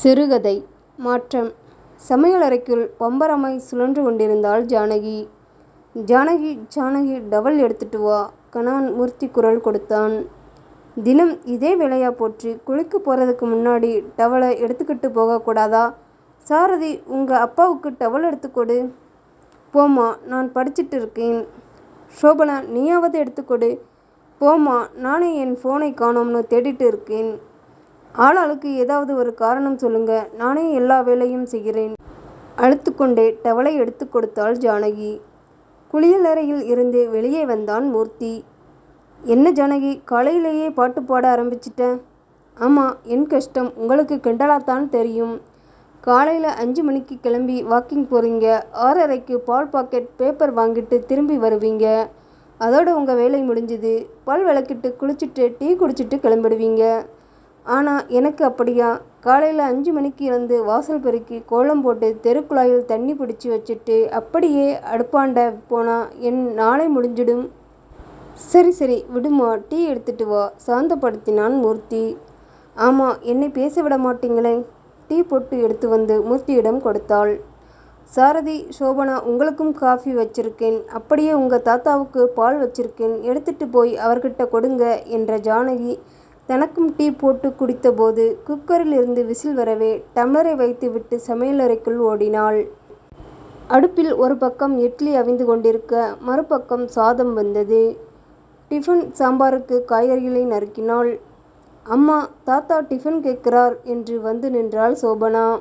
சிறுகதை மாற்றம். சமையலறைக்குள் பம்பரமாய் சுழன்று கொண்டிருந்தாள் ஜானகி. ஜானகி ஜானகி டவல் எடுத்துட்டு வா கணவன் மூர்த்தி குரல் கொடுத்தான். தினம் இதே வேலையா போற்றி. குளிக்க போகிறதுக்கு முன்னாடி டவலை எடுத்துக்கிட்டு போகக்கூடாதா சாரதி உங்கள் அப்பாவுக்கு டவல் எடுத்துக்கொடு போம்மா நான் படிச்சுட்டு இருக்கேன். சோபனா நீயாவது எடுத்துக்கொடு போம்மா நானே என் ஃபோனை காணோம்னு தேடிட்டு இருக்கேன். ஆளாளுக்கு ஏதாவது ஒரு காரணம் சொல்லுங்க. நானே எல்லா வேலையும் செய்கிறேன். அழுத்துக்கொண்டே டவலை எடுத்து கொடுத்தாள் ஜானகி. குளியலறையில் இருந்து வெளியே வந்தான் மூர்த்தி. என்ன ஜானகி காலையிலேயே பாட்டு பாட ஆரம்பிச்சிட்டேன் ஆமாம் என் கஷ்டம். உங்களுக்கு கிண்டலாத்தான் தெரியும். காலையில் அஞ்சு மணிக்கு கிளம்பி வாக்கிங் போகிறீங்க ஆறரைக்கு பால் பாக்கெட் பேப்பர் வாங்கிட்டு திரும்பி வருவீங்க. அதோட உங்கள் வேலை முடிஞ்சுது. பல் விளக்கிட்டு குளிச்சுட்டு டீ குடிச்சிட்டு கிளம்பிடுவீங்க. ஆனால் எனக்கு அப்படியா? காலையில் அஞ்சு மணிக்கு இருந்து வாசல் பெருக்கி கோலம் போட்டு தெருக்குழாயில் தண்ணி பிடிச்சி வச்சுட்டு அப்படியே அடுப்பாண்ட போனால் என் நாளை முடிஞ்சிடும். சரி சரி விடுமா டீ எடுத்துட்டு வா சாந்தப்படுத்தினான் மூர்த்தி. ஆமாம் என்னை பேச விட மாட்டீங்களே? டீ போட்டு எடுத்து வந்து மூர்த்தியிடம் கொடுத்தாள். சாரதி சோபனா உங்களுக்கும் காஃபி வச்சிருக்கேன். அப்படியே உங்கள் தாத்தாவுக்கு பால் வச்சிருக்கேன். எடுத்துட்டு போய் அவர்கிட்ட கொடுங்க என்ற ஜானகி தனக்கும் டீ போட்டு குடித்தபோது குக்கரில் இருந்து விசில் வரவே டம்ளரை வைத்துவிட்டு சமையலறைக்குள் ஓடினாள். அடுப்பில் ஒரு பக்கம் இட்லி அவிந்து கொண்டிருக்க மறுபக்கம் சாதம் வந்தது. டிஃபன் சாம்பாருக்கு காய்கறிகளை நறுக்கினாள். அம்மா தாத்தா டிஃபன் கேட்கிறார் என்று வந்து நின்றாள் சோபனா.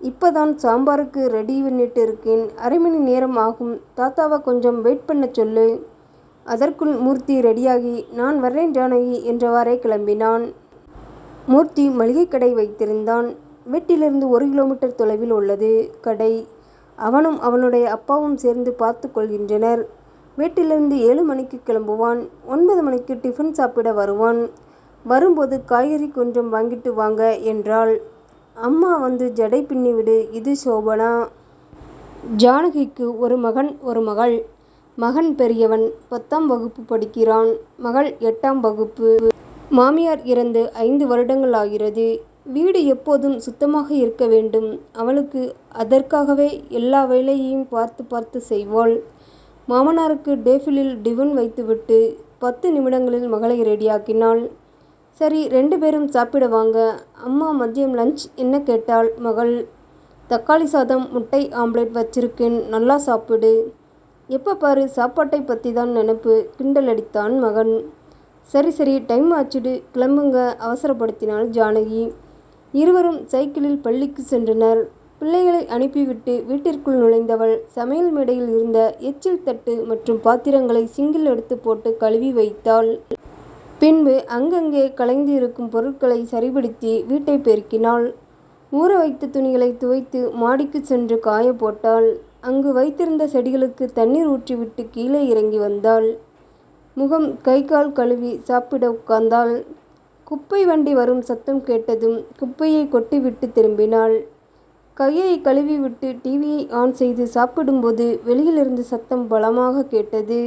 இப்போதான் சாம்பாருக்கு ரெடி பண்ணிட்டு இருக்கேன். அரை மணி நேரம் ஆகும். தாத்தாவை கொஞ்சம் வெயிட் பண்ண சொல்லு. அதற்குள் மூர்த்தி ரெடியாகி நான் வர்றேன் ஜானகி என்றவாறே கிளம்பினான். மூர்த்தி மளிகை கடை வைத்திருந்தான். வீட்டிலிருந்து ஒரு கிலோமீட்டர் தொலைவில் உள்ளது கடை. அவனும் அவனுடைய அப்பாவும் சேர்ந்து பார்த்து கொள்கின்றனர். வீட்டிலிருந்து ஏழு மணிக்கு கிளம்புவான். ஒன்பது மணிக்கு டிஃபன் சாப்பிட வருவான். வரும்போது காய்கறி கொஞ்சம் வாங்கிட்டு வாங்க என்றாள். அம்மா வந்து ஜடை பின்னிவிடு இது சோபனா ஜானகிக்கு ஒரு மகன் ஒரு மகள். மகன் பெரியவன் பத்தாம் வகுப்பு படிக்கிறான். மகள் எட்டாம் வகுப்பு. மாமியார் இறந்து ஐந்து வருடங்கள் ஆகிறது. வீடு எப்போதும் சுத்தமாக இருக்க வேண்டும். அவளுக்கு அதற்காகவே எல்லா வேலையையும் பார்த்து பார்த்து செய்வாள். மாமனாருக்கு டேஃபிலில் டிவன் வைத்துவிட்டு பத்து நிமிடங்களில் மகளை ரெடியாக்கினாள். சரி ரெண்டு பேரும் சாப்பிட வாங்க. அம்மா மதியம் லஞ்ச் என்ன கேட்டாள்? மகள் தக்காளி சாதம் முட்டை ஆம்லேட் வச்சிருக்கேன். நல்லா சாப்பிடு. எப்போ பாரு சாப்பாட்டை பற்றி தான் நினப்பு. கிண்டல் அடித்தான் மகன். சரி சரி டைம் ஆச்சுடு. கிளம்புங்க. அவசரப்படுத்தினாள் ஜானகி. இருவரும் சைக்கிளில் பள்ளிக்கு சென்றனர். பிள்ளைகளை அனுப்பிவிட்டு வீட்டிற்குள் நுழைந்தவள் சமையல் மேடையில் இருந்த எச்சில் தட்டு மற்றும் பாத்திரங்களை சிங்கில் எடுத்து போட்டு கழுவி வைத்தாள். பின்பு அங்கங்கே கலைந்து இருக்கும் பொருட்களை சரிபடுத்தி வீட்டை பெருக்கினாள். ஊற வைத்த துணிகளை துவைத்து மாடிக்கு சென்று காய போட்டாள். அங்கு வைத்திருந்த செடிகளுக்கு தண்ணீர் ஊற்றிவிட்டு கீழே இறங்கி வந்தாள். முகம் கை கால் கழுவி சாப்பிட உட்கார்ந்தாள். குப்பை வண்டி வரும் சத்தம் கேட்டதும் குப்பையை கொட்டிவிட்டு திரும்பினாள். கையை கழுவிவிட்டு டிவியை ஆன் செய்து சாப்பிடும்போது வெளியிலிருந்து சத்தம் பலமாக கேட்டது.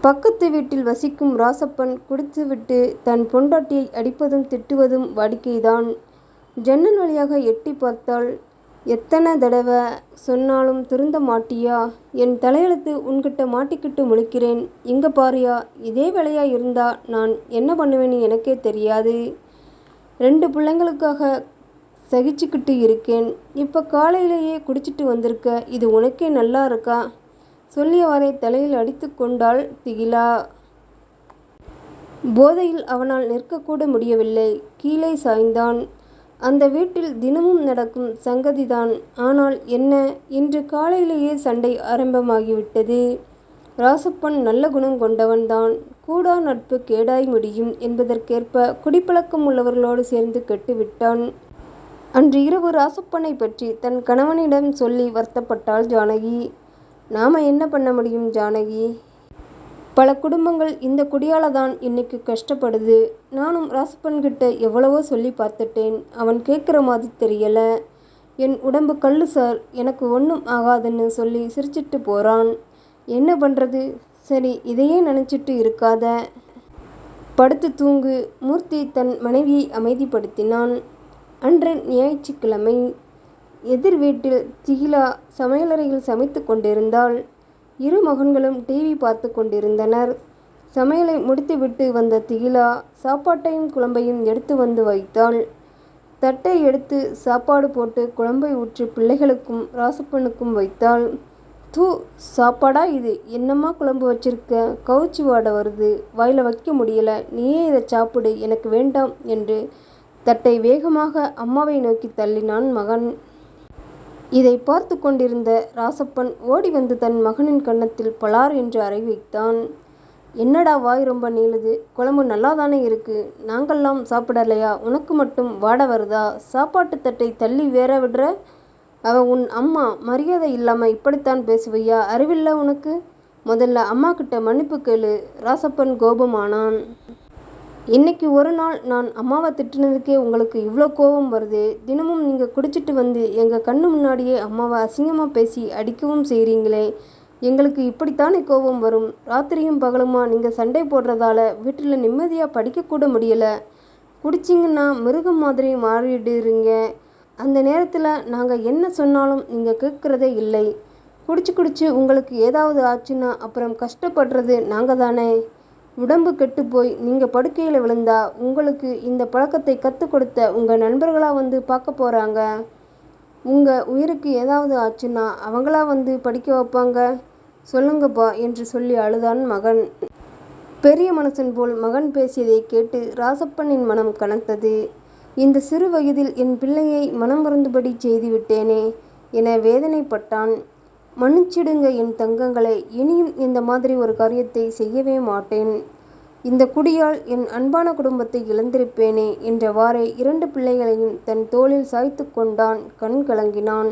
பக்கத்து வீட்டில் வசிக்கும் ராசப்பன் குடித்துவிட்டு தன் பொண்டாட்டியை அடிப்பதும் திட்டுவதும் வாடிக்கைதான். ஜன்னல் வழியாக எட்டி பார்த்தாள். எத்தனை தடவை சொன்னாலும் திருந்த மாட்டியா? என் தலையெழுத்து உன்கிட்ட மாட்டிக்கிட்டு முழிக்கிறேன். இங்கே பாரியா இதே வேலையாக இருந்தா நான் என்ன பண்ணுவேன்னு எனக்கே தெரியாது. ரெண்டு பிள்ளைங்களுக்காக சகிச்சுக்கிட்டு இருக்கேன். இப்போ காலையிலேயே குடிச்சிட்டு வந்திருக்க இது உனக்கே நல்லா இருக்கா? சொல்லியவாறே தலையில் அடித்து கொண்டாள் திகிலா. போதையில் அவனால் நிற்கக்கூட முடியவில்லை. கீழே சாய்ந்தான். அந்த வீட்டில் தினமும் நடக்கும் சங்கதிதான். ஆனால் என்ன? இன்று காலையிலேயே சண்டை ஆரம்பமாகிவிட்டது. ராசப்பன் நல்ல குணம் கொண்டவன்தான். கூடா நட்பு கேடாய் முடியும் என்பதற்கேற்ப குடிப்பழக்கம் உள்ளவர்களோடு சேர்ந்து கெட்டுவிட்டான். அன்று இரவு ராசப்பனை பற்றி தன் கணவனிடம் சொல்லி வருத்தப்பட்டாள் ஜானகி. நாம என்ன பண்ண முடியும் ஜானகி? பல குடும்பங்கள் இந்த குடியால தான் இன்னைக்கு கஷ்டப்படுது. நானும் ராசப்பன்கிட்ட எவ்வளவோ சொல்லி பார்த்துட்டேன். அவன் கேட்குற மாதிரி தெரியல. என் உடம்பு கல் சார். எனக்கு ஒன்றும் ஆகாதுன்னு சொல்லி சிரிச்சிட்டு போகிறான் என்ன பண்ணுறது சரி இதையே நினச்சிட்டு இருக்காத. படுத்து தூங்கு. மூர்த்தி தன் மனைவியை அமைதிப்படுத்தினான். அன்று ஞாயிற்றுக்கிழமை எதிர் வீட்டில் திகிலா சமையலறையில் சமைத்து கொண்டிருந்தாள். இரு மகன்களும் டிவி பார்த்து கொண்டிருந்தனர். சமையலை முடித்துவிட்டு வந்த திகிலா சாப்பாட்டையும் குழம்பையும் எடுத்து வந்து வைத்தாள். தட்டை எடுத்து சாப்பாடு போட்டு குழம்பை ஊற்றி பிள்ளைகளுக்கும் ராசப்பனுக்கும் வைத்தாள். தூ சாப்பாடா இது? என்னம்மா குழம்பு வச்சிருக்க? கவுச்சி வாட வருது. வாயில் வைக்க முடியல. நீயே இதை சாப்பிடு. எனக்கு வேண்டாம் என்று தட்டை வேகமாக அம்மாவை நோக்கி தள்ளினான் மகன். இதை பார்த்து கொண்டிருந்த ராசப்பன் ஓடி வந்து தன் மகனின் கன்னத்தில் பலார் என்று அறை வைத்தான். என்னடா வாய் ரொம்ப நீளுது? குழம்பு நல்லா தானே இருக்கு? நாங்கள்லாம் சாப்பிடலையா? உனக்கு மட்டும் வாட வருதா? சாப்பாட்டு தட்டை தள்ளி வேற விடுற? அவ உன் அம்மா மரியாதை இல்லாமல் இப்படித்தான் பேசுவையா? அறிவில்ல உனக்கு? முதல்ல அம்மா கிட்ட மன்னிப்பு கேளு. ராசப்பன் கோபமானான். இன்னைக்கு ஒரு நாள் நான் அம்மாவை திட்டினதுக்கே உங்களுக்கு இவ்வளோ கோபம் வருது. தினமும் நீங்கள் குடிச்சிட்டு வந்து எங்கள் கண்ணு முன்னாடியே அம்மாவை அசிங்கமாக பேசி அடிக்கவும் செய்கிறீங்களே எங்களுக்கு இப்படித்தானே கோபம் வரும். ராத்திரியும் பகலுமா நீங்கள் சண்டை போடுறதால வீட்டில் நிம்மதியாக படிக்கக்கூட முடியலை. குடிச்சிங்கன்னா மிருகம் மாதிரி மாறிடுறீங்க. அந்த நேரத்தில் நாங்கள் என்ன சொன்னாலும் நீங்கள் கேட்குறதே இல்லை. குடிச்சு குடிச்சு உங்களுக்கு ஏதாவது ஆச்சுன்னா அப்புறம் கஷ்டப்படுறது நாங்கள் தானே. உடம்பு கெட்டு போய் நீங்கள் படுக்கையில் விழுந்தா உங்களுக்கு இந்த பழக்கத்தை கற்றுக் கொடுத்த உங்கள் நண்பர்களாக வந்து பார்க்க போகிறாங்க உங்கள் உயிருக்கு ஏதாவது ஆச்சுன்னா அவங்களா வந்து படிக்க வைப்பாங்க. சொல்லுங்கப்பா என்று சொல்லி அழுதான் மகன். பெரிய மனுஷன் போல் மகன் பேசியதை கேட்டு ராசப்பனின் மனம் கனத்தது. இந்த சிறு வயதில் என் பிள்ளையை மனம் மறந்துபடி செய்துவிட்டேனே என வேதனைப்பட்டான். மன்னிச்சிடுங்க என் தங்கங்களை இனியும் இந்த மாதிரி ஒரு காரியத்தை செய்யவே மாட்டேன். இந்த குடியால் என் அன்பான குடும்பத்தை இழந்திருப்பேனே என்றவாறே இரண்டு பிள்ளைகளையும் தன் தோளில் சாய்த்து கொண்டான் கண் கலங்கினான்.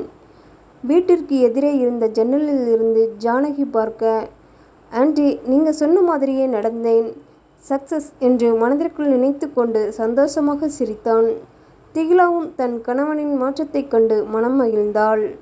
வீட்டிற்கு எதிரே இருந்த ஜன்னலில் இருந்து ஜானகி பார்க்க ஆண்டி நீங்கள் சொன்ன மாதிரியே நடந்தேன். சக்சஸ் என்று மனதிற்குள் நினைத்து கொண்டு சந்தோஷமாக சிரித்தான். திகிலாவும் தன் கணவனின் மாற்றத்தைக் கண்டு மனம் மகிழ்ந்தாள்.